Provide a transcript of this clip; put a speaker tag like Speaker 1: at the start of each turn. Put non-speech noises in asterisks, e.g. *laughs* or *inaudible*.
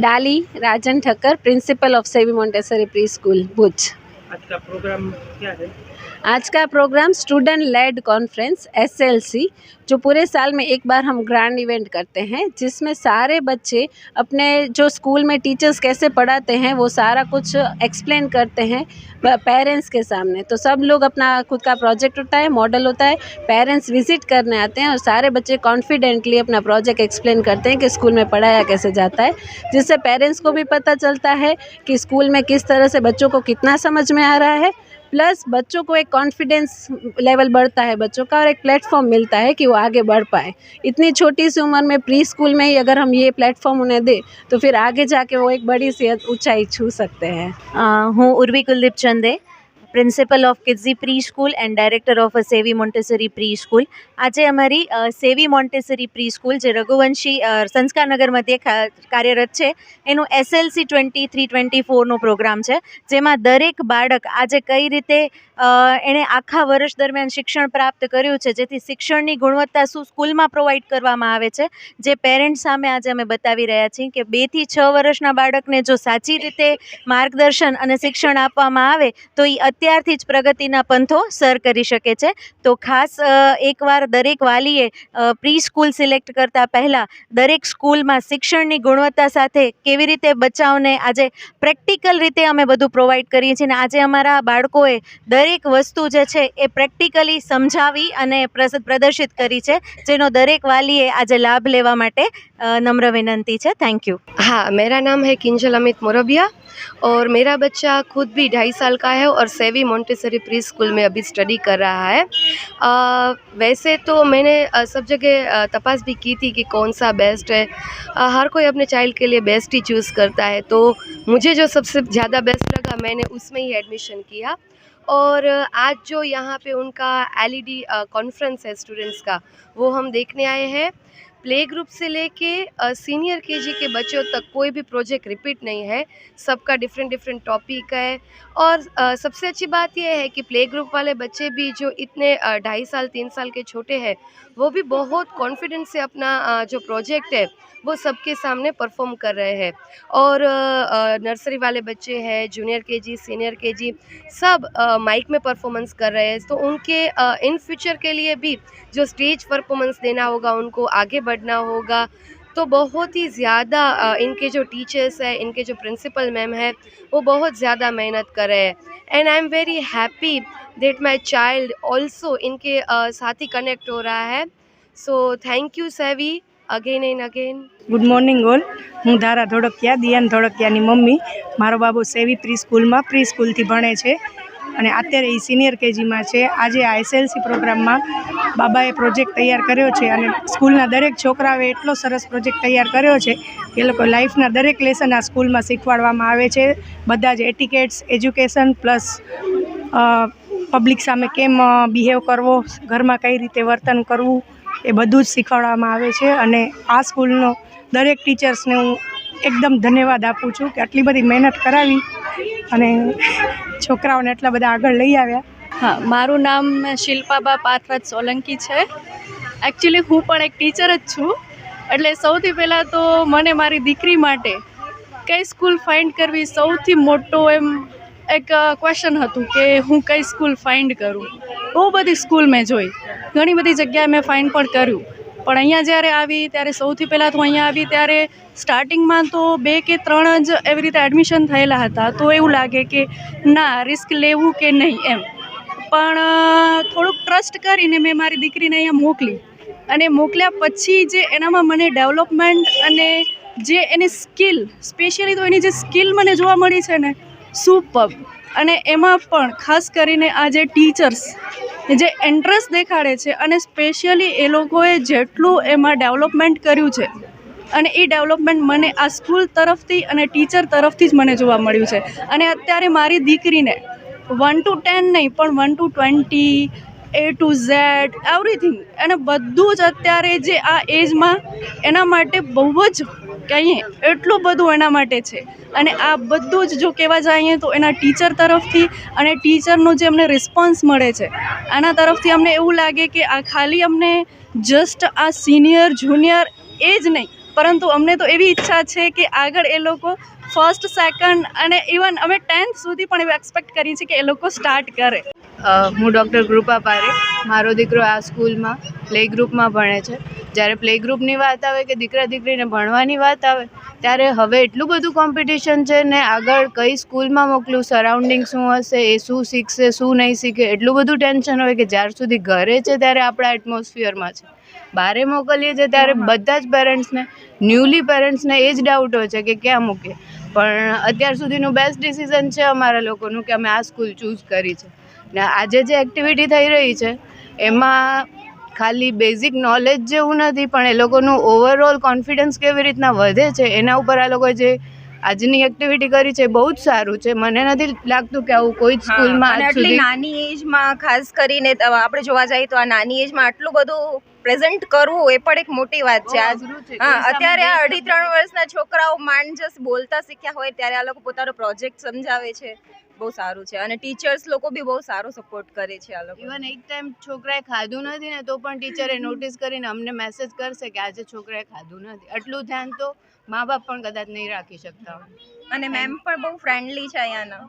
Speaker 1: Dali Rajan Thakkar principal of Savvy Montessori pre school
Speaker 2: Bhuj. Aajka programme ક્યાં છે?
Speaker 1: आज का programme student led conference SLC जो पूरे साल में एक बार हम ग्रैंड इवेंट करते हैं, जिसमें सारे बच्चे अपने जो स्कूल में टीचर्स कैसे पढ़ाते हैं, वो सारा कुछ एक्सप्लेन करते हैं पेरेंट्स के सामने। तो सब लोग अपना खुद का प्रोजेक्ट होता है मॉडल होता है पेरेंट्स विज़िट करने आते हैं और सारे बच्चे कॉन्फिडेंटली अपना प्रोजेक्ट एक्सप्लेन करते हैं कि स्कूल में पढ़ाया कैसे जाता है, जिससे पेरेंट्स को भी पता चलता है कि स्कूल में किस तरह से बच्चों को कितना समझ में आ रहा है। प्लस बच्चों को एक कॉन्फिडेंस लेवल बढ़ता है बच्चों का और एक प्लेटफॉर्म मिलता है कि वो आगे बढ़ पाए। इतनी छोटी सी उम्र में प्री स्कूल में ही अगर हम ये प्लेटफॉर्म उन्हें दें तो फिर आगे जाके वो एक बड़ी सी ऊंचाई छू सकते हैं।
Speaker 3: हूँ Urvi Kuldeep Chande. Principal of Kidzee pre school and director of a Savvy Montessori pre school આજે અમારી સેવી મોન્ટેસરી પ્રી સ્કૂલ જે રઘુવંશી સંસ્કારનગર મધ્યે કાર્યરત છે, એનું એસએલસી ટ્વેન્ટી થ્રી ટ્વેન્ટી ફોરનો પ્રોગ્રામ છે, જેમાં દરેક બાળક આજે કઈ રીતે એણે આખા વર્ષ દરમિયાન શિક્ષણ પ્રાપ્ત કર્યું છે, જેથી શિક્ષણની ગુણવત્તા શું સ્કૂલમાં પ્રોવાઈડ કરવામાં આવે છે, જે પેરેન્ટ્સ સામે આજે અમે બતાવી રહ્યા છીએ કે બેથી છ વર્ષના બાળકને જો સાચી રીતે માર્ગદર્શન અને શિક્ષણ આપવામાં આવે, તો એ અત્યારથી જ પ્રગતિના પંથો સર કરી શકે છે તો ખાસ અ, એકવાર દરેક વાલીએ પ્રી સ્કૂલ સિલેક્ટ કરતાં પહેલાં દરેક સ્કૂલમાં શિક્ષણની ગુણવત્તા સાથે કેવી રીતે બચ્ચાઓને આજે પ્રેક્ટિકલ રીતે અમે બધું પ્રોવાઈડ કરીએ છીએ અને આજે અમારા બાળકોએ દરેક વસ્તુ જે છે એ પ્રેક્ટિકલી સમજાવી અને પ્રસ- પ્રદર્શિત કરી છે જેનો દરેક વાલીએ આજે લાભ લેવા માટે અ, નમ્ર વિનંતી છે થેન્ક યુ
Speaker 4: हाँ मेरा नाम है किंजल अमित मोरबिया और मेरा बच्चा खुद भी ढाई साल का है और सेवी मोंटेसरी प्री स्कूल में अभी स्टडी कर रहा है। अ, वैसे तो मैंने सब जगह तपास भी की थी कि कौन सा बेस्ट है। अ, हर कोई अपने चाइल्ड के लिए बेस्ट ही चूज़ करता है तो मुझे जो सबसे ज़्यादा बेस्ट लगा मैंने उसमें ही एडमिशन किया। और आज जो यहाँ पे उनका एलईडी कॉन्फ्रेंस है स्टूडेंट्स का वो हम देखने आए हैं। प्ले ग्रुप से लेके सीनियर केजी के बच्चों तक कोई भी प्रोजेक्ट रिपीट नहीं है। सबका डिफरेंट डिफरेंट टॉपिक है। और अ, सबसे अच्छी बात यह है कि प्ले ग्रुप वाले बच्चे भी जो इतने ढाई साल तीन साल के छोटे हैं वो भी बहुत कॉन्फिडेंस से अपना अ, जो प्रोजेक्ट है वो सबके सामने परफॉर्म कर रहे हैं। और नर्सरी वाले बच्चे हैं जूनियर केजी सीनियर केजी सब माइक में परफॉर्मेंस कर रहे हैं। तो उनके इन फ्यूचर के लिए भी जो स्टेज परफॉर्मेंस देना होगा उनको आगे बढ़ना होगा तो बहुत ही ज़्यादा अ, इनके जो टीचर्स हैं इनके जो प्रिंसिपल मैम है वो बहुत ज़्यादा मेहनत कर रहे हैं and I am very happy that my child also इनके अ, साथ ही कनेक्ट हो रहा है सो थैंक यू सेवी again and again
Speaker 5: good morning all હું ધારા ધોળકિયા દિયાન ધોળકિયાની મમ્મી મારો બાબુ સેવી પ્રી સ્કૂલમાં પ્રી સ્કૂલથી ભણે છે અને અત્યારે એ સિનિયર કેજીમાં છે. આજે આ એસએલસી પ્રોગ્રામમાં બાબાએ પ્રોજેક્ટ તૈયાર કર્યો છે અને સ્કૂલના દરેક છોકરાઓએ એટલો સરસ પ્રોજેક્ટ તૈયાર કર્યો છે કે લોકો લાઈફના દરેક લેસન આ સ્કૂલમાં શીખવાડવામાં આવે છે. બધા જ એટિકેટ્સ એજ્યુકેશન પ્લસ પબ્લિક સામે કેમ બિહેવ કરવો, ઘરમાં કઈ રીતે વર્તન કરવું, એ બધું જ શીખવાડવામાં આવે છે અને આ સ્કૂલનો દરેક ટીચર્સને હું એકદમ ધન્યવાદ આપું છું કે આટલી બધી મહેનત કરાવી અને છોકરાઓને એટલા બધા આગળ લઈ આવ્યા.
Speaker 6: હા, મારું નામ શિલ્પાબા પાથરાજ સોલંકી છે. એકચ્યુઅલી હું પણ એક ટીચર જ છું. એટલે સૌથી પહેલાં તો મને મારી દીકરી માટે કઈ સ્કૂલ ફાઇન્ડ કરવી સૌથી મોટો એમ એક ક્વેશ્ચન હતું કે હું કઈ સ્કૂલ ફાઇન્ડ કરું? બહુ બધી સ્કૂલ મેં જોઈ. ઘણી બધી જગ્યાએ મેં ફાઇન્ડ પણ કર્યું. પણ અહીંયા જ્યારે આવી, ત્યારે સૌથી પહેલાં તો અહીંયા આવી, ત્યારે સ્ટાર્ટિંગમાં તો બે કે ત્રણ જ એવી રીતે એડમિશન થયેલા હતા. તો એવું લાગે કે ના રિસ્ક લેવું કે નહીં એમ. પણ થોડુંક ટ્રસ્ટ કરીને મેં મારી દીકરીને અહીંયા મોકલી. અને મોકલ્યા પછી જે એનામાં મને ડેવલપમેન્ટ અને જે એની સ્કિલ સ્પેશિયલી તો એની જે સ્કિલ મને જોવા મળી છે ને સુપર અને એમાં પણ ખાસ કરીને આ જે ટીચર્સ જે એન્ટ્રન્સ દેખાડે છે અને સ્પેશિયલી એ લોકોએ જેટલું એમાં ડેવલપમેન્ટ કર્યું છે અને એ ડેવલપમેન્ટ મને આ સ્કૂલ તરફથી અને ટીચર તરફથી જ મને જોવા મળ્યું છે. અને અત્યારે મારી દીકરીને વન ટુ ટેન નહીં, પણ one two twenty A to Z everything અને બધું જ અત્યારે જે આ એજમાં એના માટે બહુ જ કહીએ એટલું બધું એના માટે છે. અને આ બધું જ જો કહેવા જઈએ તો એના ટીચર તરફથી અને ટીચરનો જે અમને રિસ્પોન્સ મળે છે, આના તરફથી અમને એવું લાગે કે આ ખાલી અમને જસ્ટ આ સિનિયર જુનિયર એ જ નહીં, પરંતુ અમને તો એવી ઈચ્છા છે કે આગળ એ લોકો ફર્સ્ટ સેકન્ડ અને ઇવન અમે ટેન્થ સુધી પણ એવું એક્સપેક્ટ કરીએ છીએ કે એ લોકો સ્ટાર્ટ કરે.
Speaker 7: હું ડૉક્ટર કૃપા પારે મારો દીકરો આ સ્કૂલમાં પ્લે ગ્રુપમાં ભણે છે. જ્યારે પ્લે ગ્રુપની વાત આવે કે દીકરા દીકરીને ભણવાની વાત આવે ત્યારે હવે એટલું બધું કોમ્પિટિશન છે ને આગળ કઈ સ્કૂલમાં મોકલું સરાઉન્ડિંગ શું હશે એ શું શીખશે શું નહીં શીખે એટલું બધું ટેન્શન હોય કે જ્યાર સુધી ઘરે છે ત્યારે આપણા એટમોસ્ફિયરમાં છે. બહારે મોકલીએ છીએ ત્યારે બધા જ પેરેન્ટ્સને ન્યૂલી પેરેન્ટ્સને એ જ ડાઉટ હોય છે કે ક્યાં મૂકીએ પણ અત્યાર સુધીનું બેસ્ટ ડિસિઝન છે અમારા લોકોનું કે અમે આ સ્કૂલ ચૂઝ કરી છે. ને આજે જે એક્ટિવિટી થઈ રહી છે એમાં ખાલી બેઝિક નોલેજ જેવું નથી પણ એ લોકોનું ઓવરઓલ કોન્ફિડન્સ કેવી રીતના વધે છે એના ઉપર આ લોકોએ જે આજની એક્ટિવિટી કરી છે બહુ જ સારું છે. મને નથી લાગતું કે આવું કોઈ જ સ્કૂલમાં
Speaker 8: આટલી નાની એજમાં ખાસ કરીને આપણે જોવા જઈએ તો આ નાની એજમાં આટલું બધું પ્રેઝન્ટ કરવું એ પણ એક મોટી વાત છે. આજ હા અત્યારે આ અઢી ત્રણ વર્ષના છોકરાઓ માંડજસ બોલતા શીખ્યા હોય ત્યારે આ લોકો પોતાનો પ્રોજેક્ટ સમજાવે છે. બહુ સારું છે. અને ટીચર્સ લોકો બી બહુ સારો સપોર્ટ કરે છે આ લોકો.
Speaker 7: ઇવન એક ટાઈમ છોકરાએ ખાધું નથી ને તો પણ ટીચરે *laughs* નોટિસ કરીને અમને મેસેજ કરશે કે આજે છોકરાએ ખાધું નથી. આટલું ધ્યાન તો મા બાપ પણ કદાચ નહીં રાખી શકતા.
Speaker 8: અને મેમ પણ બહુ ફ્રેન્ડલી છે અહીંયાના.